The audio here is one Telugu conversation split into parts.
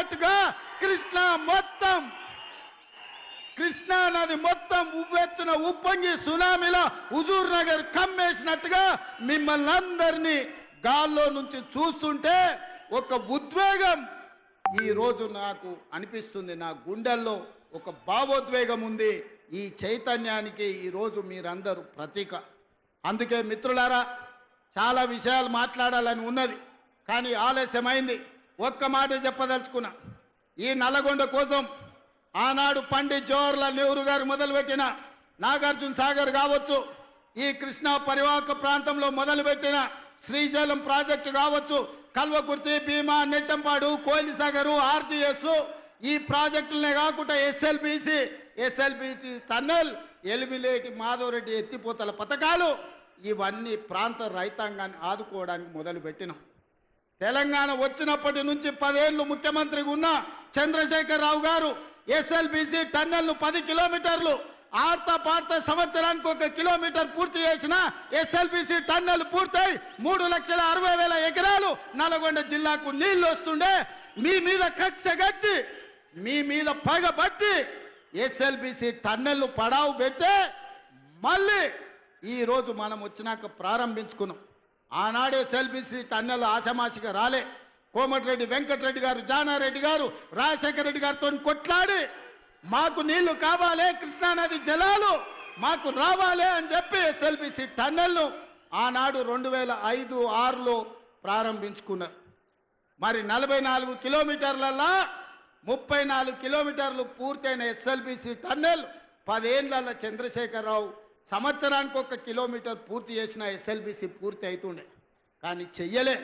అన్నట్టుగా కృష్ణ మొత్తం. కృష్ణా నది మొత్తం ఉవ్వెత్తున ఉప్పొంగి సునామీలో హుజూర్ నగర్ కమ్మేసినట్టుగా మిమ్మల్ని అందరినీ గాల్లో నుంచి చూస్తుంటే ఒక ఉద్వేగం ఈ రోజు నాకు అనిపిస్తుంది. నా గుండెల్లో ఒక భావోద్వేగం ఉంది. ఈ చైతన్యానికి ఈ రోజు మీరందరూ ప్రతీక. అందుకే మిత్రులారా చాలా విషయాలు మాట్లాడాలని ఉన్నది. కానీ ఆలస్యమైంది. ఒక్క మాట చెప్పదలుచుకున్నా. ఈ నల్లగొండ కోసం ఆనాడు పండిత్ జవహర్లాల్ నెహ్రూ గారు మొదలుపెట్టిన నాగార్జున సాగర్ కావచ్చు ఈ కృష్ణా పరివాహక ప్రాంతంలో మొదలుపెట్టిన శ్రీశైలం ప్రాజెక్టు కావచ్చు కల్వకుర్తి భీమా నెట్టంపాడు కోయిలిసాగరు ఆర్టీఎస్ ఈ ప్రాజెక్టులనే కాకుండా SLBC SLBC tunnel Elimineti Madhava Reddy ఎత్తిపోతల పథకాలు ఇవన్నీ ప్రాంత రైతాంగాన్ని ఆదుకోవడానికి మొదలుపెట్టినాం. తెలంగాణ వచ్చినప్పటి నుంచి పదేళ్ళు ముఖ్యమంత్రిగా ఉన్న చంద్రశేఖరరావు గారు ఎస్ఎల్బిసి టన్నెల్ను పది కిలోమీటర్లు ఆర్త పార్త సంవత్సరానికి ఒక కిలోమీటర్ పూర్తి చేసిన ఎస్ఎల్బిసి టన్నెల్ పూర్తయి మూడు లక్షల అరవై వేల ఎకరాలు నల్గొండ జిల్లాకు నీళ్ళు వస్తుండే. మీ మీద కక్ష గట్టి మీ మీద పగబట్టి ఎస్ఎల్బిసి టన్నెల్ పడావు పెట్టే మళ్ళీ ఈరోజు మనం వచ్చినాక ప్రారంభించుకున్నాం. ఆనాడే సెల్బిసి టన్నెల్ ఆశమాసిగా రాలే. కోమటిరెడ్డి వెంకటరెడ్డి గారు జానారెడ్డి గారు రాజశేఖర రెడ్డి గారితో కొట్లాడి మాకు నీళ్ళు కావాలి కృష్ణానది జలాలు మాకు రావాలి అని చెప్పి ఎస్ఎల్బిసి టన్నెల్ను ఆనాడు రెండు వేల ఐదు ఆరులో ప్రారంభించుకున్నారు. మరి నలభై నాలుగు కిలోమీటర్లల్లా ముప్పై నాలుగు కిలోమీటర్లు పూర్తయిన ఎస్ఎల్బిసి టన్నెల్ పదేళ్ళ చంద్రశేఖరరావు సంవత్సరానికి ఒక కిలోమీటర్ పూర్తి చేసిన ఎస్ఎల్బిసి పూర్తి అవుతుండే కానీ చెయ్యలే.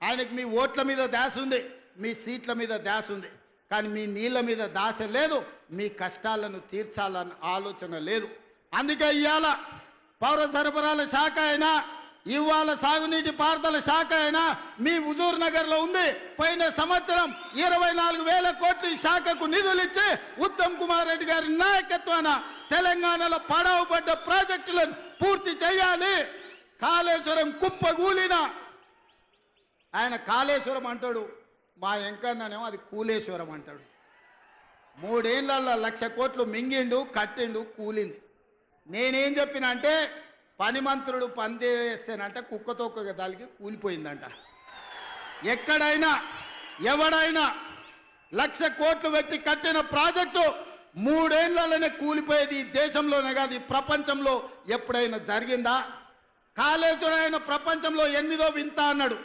ఆయనకి మీ ఓట్ల మీద దాస ఉంది మీ సీట్ల మీద దాస ఉంది. కానీ మీ నీళ్ళ మీద దాస లేదు మీ కష్టాలను తీర్చాలన్న ఆలోచన లేదు. అందుకే ఇవాళ పౌర సరఫరాల శాఖ అయినా ఇవాళ సాగునీటి పారుదల శాఖ అయినా మీ హుజూర్ నగర్లో ఉంది. పోయిన సంవత్సరం ఇరవై నాలుగు వేల కోట్లు ఈ శాఖకు నిధులు ఇచ్చి ఉత్తమ్ కుమార్ రెడ్డి గారి నాయకత్వాన తెలంగాణలో పడవబడ్డ ప్రాజెక్టులను పూర్తి చేయాలి. కాళేశ్వరం కుప్పగూలిన ఆయన కాళేశ్వరం అంటాడు మా వెంకన్ననేమో అది కూలేశ్వరం అంటాడు. మూడేళ్ళలో లక్ష కోట్లు మింగిండు కట్టిండు కూలింది. నేనేం చెప్పిన అంటే పని మంత్రుడు పందేస్తేనంట కుక్కతో దానికి కూలిపోయిందంట. ఎక్కడైనా ఎవడైనా లక్ష కోట్లు పెట్టి కట్టిన ప్రాజెక్టు మూడేళ్ళలోనే కూలిపోయేది ఈ దేశంలోనే కాదు ఈ ప్రపంచంలో ఎప్పుడైనా జరిగిందా? కాళేశ్వరం ఆయన ప్రపంచంలో ఎనిమిదో వింత అన్నాడు.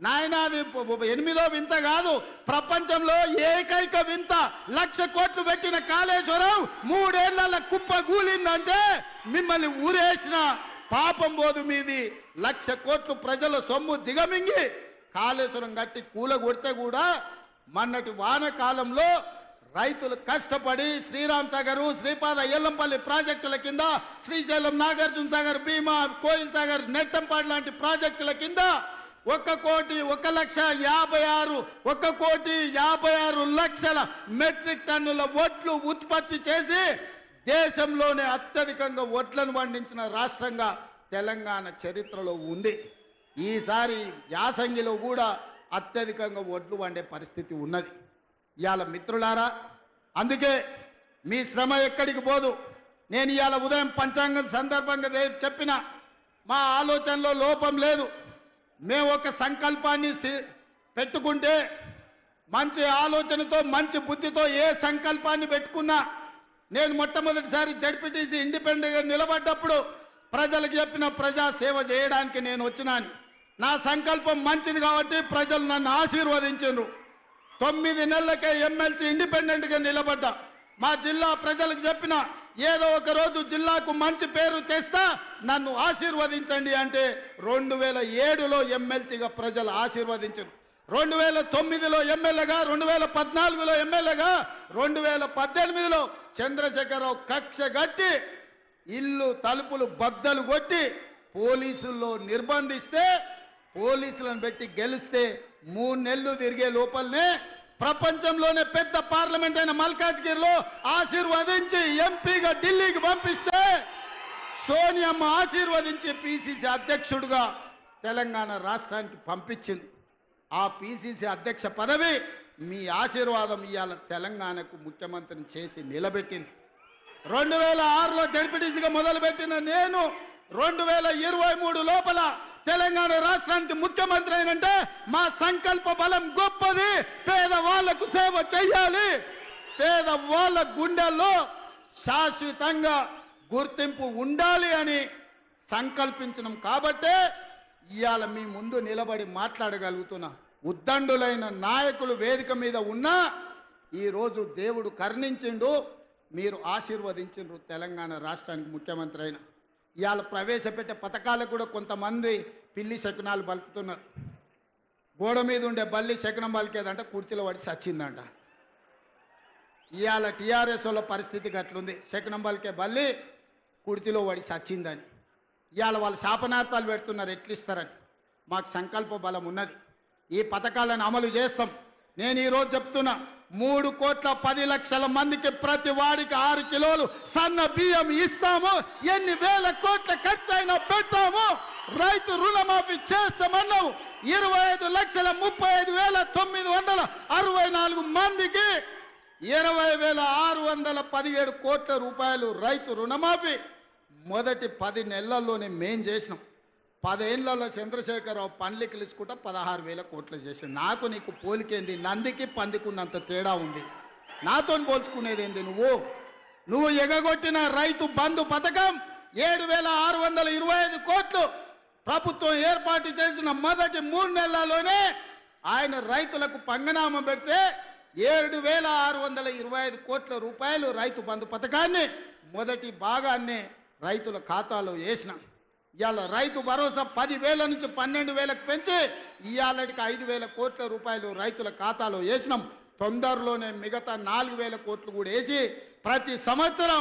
నాయన అది ఎనిమిదో వింత కాదు ప్రపంచంలో ఏకైక వింత. లక్ష కోట్లు పెట్టిన కాళేశ్వరం మూడేళ్ళ కుప్ప కూలిందంటే మిమ్మల్ని ఊరేసిన పాపం పోదు మీది. లక్ష కోట్లు ప్రజల సొమ్ము దిగమింగి కాళేశ్వరం కట్టి కూల కొడితే కూడా మొన్నటి వానకాలంలో రైతులు కష్టపడి శ్రీరామ్ సాగర్ శ్రీపాద ఎల్లంపల్లి ప్రాజెక్టుల కింద శ్రీశైలం నాగార్జున సాగర్ భీమా కోయిల్ సాగర్ నెట్టంపాడు లాంటి ప్రాజెక్టుల కింద ఒక కోటి ఒక లక్ష యాభై ఆరు ఒక కోటి యాభై ఆరు లక్షల మెట్రిక్ టన్నుల వడ్లు ఉత్పత్తి చేసి దేశంలోనే అత్యధికంగా వడ్లను పండించిన రాష్ట్రంగా తెలంగాణ చరిత్రలో ఉంది. ఈసారి యాసంగిలో కూడా అత్యధికంగా వడ్లు వండే పరిస్థితి ఉన్నది. ఇవాళ మిత్రులారా అందుకే మీ శ్రమ ఎక్కడికి పోదు. నేను ఇవాళ ఉదయం పంచాంగం సందర్భంగా రేపు చెప్పిన మా ఆలోచనలో లోపం లేదు. మేము ఒక సంకల్పాన్ని పెట్టుకుంటే మంచి ఆలోచనతో మంచి బుద్ధితో ఏ సంకల్పాన్ని పెట్టుకున్నా నేను మొట్టమొదటిసారి జడ్పీటీసీ ఇండిపెండెంట్గా నిలబడ్డప్పుడు ప్రజలకు చెప్పిన ప్రజా సేవ చేయడానికి నేను వచ్చినాను. నా సంకల్పం మంచిది కాబట్టి ప్రజలు నన్ను ఆశీర్వదించారు తొమ్మిది నెలలకే ఎమ్మెల్సీ ఇండిపెండెంట్గా నిలబడ్డా. మా జిల్లా ప్రజలకు చెప్పిన ఏదో ఒక రోజు జిల్లాకు మంచి పేరు తెస్తా నన్ను ఆశీర్వదించండి అంటే రెండు వేల ఏడులో ఎమ్మెల్సీగా ప్రజలు ఆశీర్వదించారు. రెండు వేల తొమ్మిదిలో ఎమ్మెల్యేగా రెండు వేల పద్నాలుగులో ఎమ్మెల్యేగా రెండు వేల పద్దెనిమిదిలో చంద్రశేఖరరావు కక్ష గట్టి ఇల్లు తలుపులు బద్దలు కొట్టి పోలీసుల్లో నిర్బంధిస్తే పోలీసులను పెట్టి గెలిస్తే మూడు నెలలు తిరిగే లోపలనే ప్రపంచంలోనే పెద్ద పార్లమెంట్ అయిన మల్కాజ్గిరిలో ఆశీర్వదించి ఎంపీగా ఢిల్లీకి పంపిస్తే సోనియమ్మ ఆశీర్వదించి పిసిసి అధ్యక్షుడుగా తెలంగాణ రాష్ట్రానికి పంపించింది. ఆ పిసిసి అధ్యక్ష పదవి మీ ఆశీర్వాదం ఇవాళ తెలంగాణకు ముఖ్యమంత్రిని చేసి నిలబెట్టింది. రెండు వేల ఆరులో జడ్పీటీసీగా మొదలుపెట్టిన నేను రెండు వేల ఇరవై మూడు లోపల తెలంగాణ రాష్ట్రానికి ముఖ్యమంత్రి అయినంటే మా సంకల్ప బలం గొప్పది. పేదవాళ్ళకు సేవ చెయ్యాలి. పేదవాళ్ళ గుండెల్లో శాశ్వతంగా గుర్తింపు ఉండాలి అని సంకల్పించడం కాబట్టే ఇవాళ మీ ముందు నిలబడి మాట్లాడగలుగుతున్నా. ఉద్దండులైన నాయకులు వేదిక మీద ఉన్నా ఈరోజు దేవుడు కర్ణించిండు. మీరు ఆశీర్వదించిండ్రు తెలంగాణ రాష్ట్రానికి ముఖ్యమంత్రి అయిన. ఇవాళ ప్రవేశపెట్టే పథకాలకు కూడా కొంతమంది పిల్లి శకునాలు పలుకుతున్నారు గోడ మీద ఉండే బల్లి శకునం పలికేదంట కుర్చీలో పడి సచ్చిందంట. ఇవాళ టీఆర్ఎస్ వాళ్ళ పరిస్థితి గట్లుంది. శకునం పలికే బల్లి కుర్తిలో పడి సచ్చిందని. ఇవాళ వాళ్ళు శాపనార్థాలు పెడుతున్నారు ఎట్లిస్తారని. మాకు సంకల్ప బలం ఉన్నది. ఈ పథకాలను అమలు చేస్తాం. నేను ఈరోజు చెప్తున్నా. మూడు కోట్ల పది లక్షల మందికి ప్రతి వాడికి ఆరు కిలోలు సన్న బియ్యం ఇస్తాము. ఎన్ని వేల కోట్ల ఖర్చు అయినా పెడతాము. రైతు రుణమాఫీ చేస్తామన్నావు. ఇరవై ఐదు లక్షల ముప్పై ఐదు వేల తొమ్మిది వందల అరవై నాలుగు మందికి ఇరవై వేల ఆరు వందల పదిహేడు కోట్ల రూపాయలు రైతు రుణమాఫీ. మొదటి పది నెలల్లోనే మేం చేసినాం. పదేళ్ళలో చంద్రశేఖరరావు పండ్లు కిలుచుకుంటా పదహారు వేల కోట్లు చేసింది నాకు నీకు పోలికేంది? నందికి పందికున్నంత తేడా ఉంది. నాతో పోల్చుకునేది ఏంది నువ్వు? నువ్వు ఎగగొట్టిన రైతు బంధు పథకం ఏడు వేల ఆరు వందల ఇరవై ఐదు కోట్లు ప్రభుత్వం ఏర్పాటు చేసిన మొదటి మూడు నెలల్లోనే ఆయన రైతులకు పంగనామం పెడితే ఏడు వేల ఆరు వందల ఇరవై ఐదు కోట్ల రూపాయలు రైతు బంధు పథకాన్ని మొదటి భాగాన్ని రైతుల ఖాతాలో వేసినాం. ఇవాళ రైతు భరోసా పదివేల నుంచి పన్నెండు వేలకు పెంచి ఇవాళకి ఐదు వేల కోట్ల రూపాయలు రైతుల ఖాతాలో వేసినాం. తొందరలోనే మిగతా నాలుగు వేల కోట్లు కూడా వేసి ప్రతి సంవత్సరం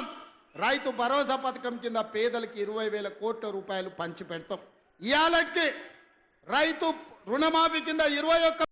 రైతు భరోసా పథకం కింద పేదలకు ఇరవై వేల కోట్ల రూపాయలు పంచి పెడతాం ఇవాళకి రైతు రుణమాఫీ కింద ఇరవై ఒక్క